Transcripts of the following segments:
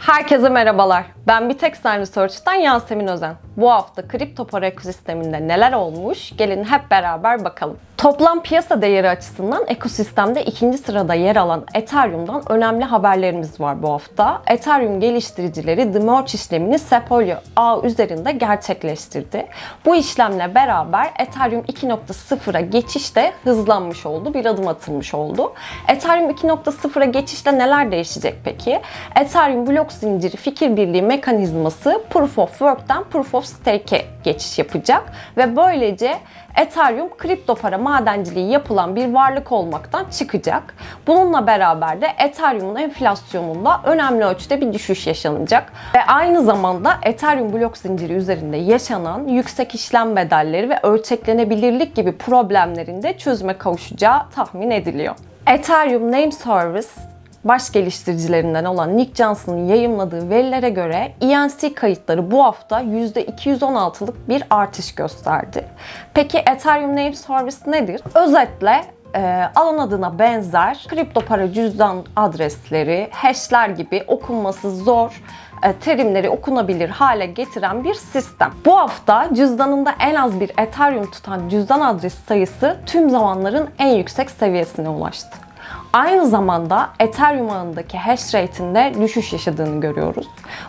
Herkese merhabalar. Ben Bitexen Research'tan Yasemin Özen. Bu hafta kripto para ekosisteminde neler olmuş? Gelin hep beraber bakalım. Toplam piyasa değeri açısından ekosistemde ikinci sırada yer alan Ethereum'dan önemli haberlerimiz var bu hafta. Ethereum geliştiricileri The Merge işlemini Sepolia ağ üzerinde gerçekleştirdi. Bu işlemle beraber Ethereum 2.0'a geçiş de hızlanmış oldu, bir adım atılmış oldu. Ethereum 2.0'a geçişle neler değişecek peki? Ethereum blok zinciri fikir birliği mekanizması Proof of Work'ten Proof of Stake'e geçiş yapacak ve böylece Ethereum kripto para madenciliği yapılan bir varlık olmaktan çıkacak. Bununla beraber de Ethereum'un enflasyonunda önemli ölçüde bir düşüş yaşanacak. Ve aynı zamanda Ethereum blok zinciri üzerinde yaşanan yüksek işlem bedelleri ve ölçeklenebilirlik gibi problemlerin de çözüme kavuşacağı tahmin ediliyor. Ethereum Name Service baş geliştiricilerinden olan Nick Johnson'ın yayımladığı verilere göre ENC kayıtları bu hafta %216'lık bir artış gösterdi. Peki Ethereum Name Service nedir? Özetle e, alan adına benzer kripto para cüzdan adresleri, hashler gibi okunması zor e, terimleri okunabilir hale getiren bir sistem. Bu hafta cüzdanında en az bir Ethereum tutan cüzdan adresi sayısı tüm zamanların en yüksek seviyesine ulaştı. Aynı zamanda Ethereum ağındaki hash rate'inde düşüş yaşadığını görüyoruz.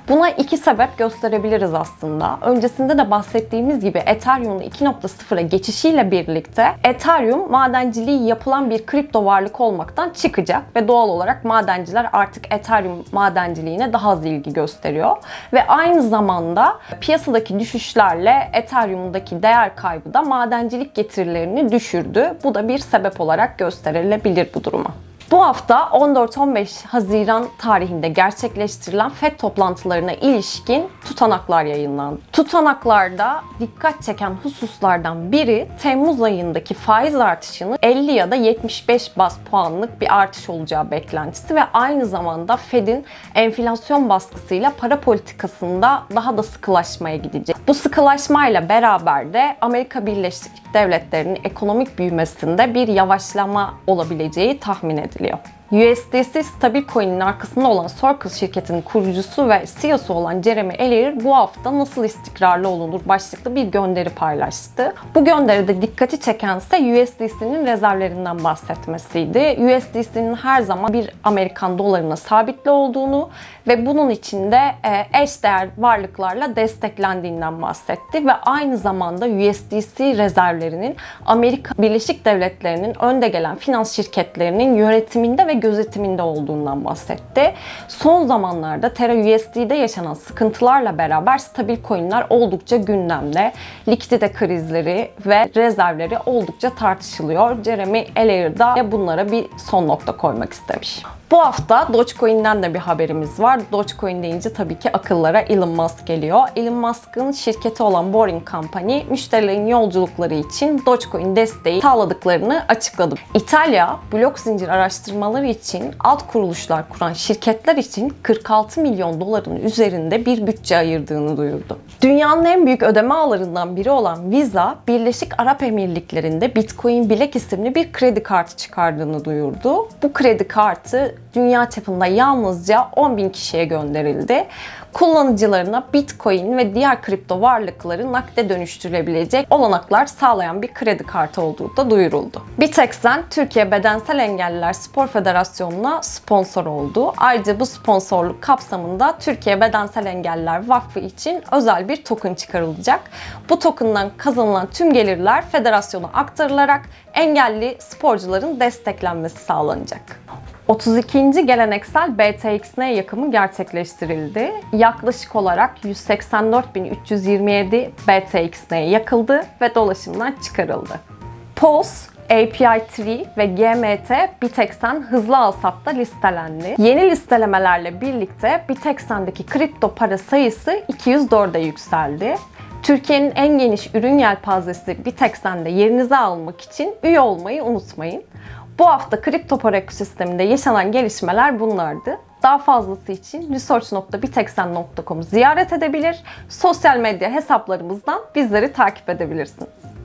Buna iki sebep gösterebiliriz aslında. Öncesinde de bahsettiğimiz gibi Ethereum'un 2.0'a geçişiyle birlikte Ethereum madenciliği yapılan bir kripto varlık olmaktan çıkacak ve doğal olarak madenciler artık Ethereum madenciliğine daha az ilgi gösteriyor. Ve aynı zamanda piyasadaki düşüşlerle Ethereum'daki değer kaybı da madencilik getirilerini düşürdü. Bu da bir sebep olarak gösterilebilir bu duruma. Bu hafta 14-15 Haziran tarihinde gerçekleştirilen FED toplantılarına ilişkin tutanaklar yayınlandı. Tutanaklarda dikkat çeken hususlardan biri Temmuz ayındaki faiz artışının 50 ya da 75 bas puanlık bir artış olacağı beklentisi ve aynı zamanda Fed'in enflasyon baskısıyla para politikasında daha da sıkılaşmaya gidecek. Bu sıkılaşmayla beraber de Amerika Birleşik Devletleri'nin ekonomik büyümesinde bir yavaşlama olabileceği tahmin ediliyor. Brasília. USDC stabil coin'in arkasında olan Circle şirketinin kurucusu ve CEO'su olan Jeremy Allaire bu hafta nasıl istikrarlı olunur başlıklı bir gönderi paylaştı. Bu gönderide dikkati çekense USDC'nin rezervlerinden bahsetmesiydi. USDC'nin her zaman bir Amerikan dolarına sabitli olduğunu ve bunun içinde e, eş değer varlıklarla desteklendiğinden bahsetti ve aynı zamanda USDC rezervlerinin Amerika Birleşik Devletleri'nin önde gelen finans şirketlerinin yönetiminde ve gözetiminde olduğundan bahsetti. Son zamanlarda Terra USD'de yaşanan sıkıntılarla beraber stabil coinler oldukça gündemde. Likidite krizleri ve rezervleri oldukça tartışılıyor. Jeremy Allaire da bunlara bir son nokta koymak istemiş. Bu hafta Dogecoin'den de bir haberimiz var. Dogecoin deyince tabii ki akıllara Elon Musk geliyor. Elon Musk'ın şirketi olan Boring Company müşterilerin yolculukları için Dogecoin desteği sağladıklarını açıkladı. İtalya blok zincir araştırmaları için alt kuruluşlar kuran şirketler için 46 milyon doların üzerinde bir bütçe ayırdığını duyurdu. Dünyanın en büyük ödeme ağlarından biri olan Visa, Birleşik Arap Emirlikleri'nde Bitcoin Black isimli bir kredi kartı çıkardığını duyurdu. Bu kredi kartı dünya çapında yalnızca 10 bin kişiye gönderildi. Kullanıcılarına Bitcoin ve diğer kripto varlıkları nakde dönüştürülebilecek olanaklar sağlayan bir kredi kartı olduğu da duyuruldu. Bitexen Türkiye Bedensel Engelliler Spor Federasyonu'na sponsor oldu. Ayrıca bu sponsorluk kapsamında Türkiye Bedensel Engelliler Vakfı için özel bir token çıkarılacak. Bu token'dan kazanılan tüm gelirler federasyona aktarılarak engelli sporcuların desteklenmesi sağlanacak. 32. geleneksel BTXN yakımı gerçekleştirildi. Yaklaşık olarak 184.327 BTXN yakıldı ve dolaşımdan çıkarıldı. POS, API3 ve GMT Bitexen hızlı alsatta listelendi. Yeni listelemelerle birlikte Bitexen'deki kripto para sayısı 204'e yükseldi. Türkiye'nin en geniş ürün yelpazesi Bitexen'de yerinizi almak için üye olmayı unutmayın. Bu hafta kripto para ekosisteminde yaşanan gelişmeler bunlardı. Daha fazlası için research.bitexen.com'u ziyaret edebilir, sosyal medya hesaplarımızdan bizleri takip edebilirsiniz.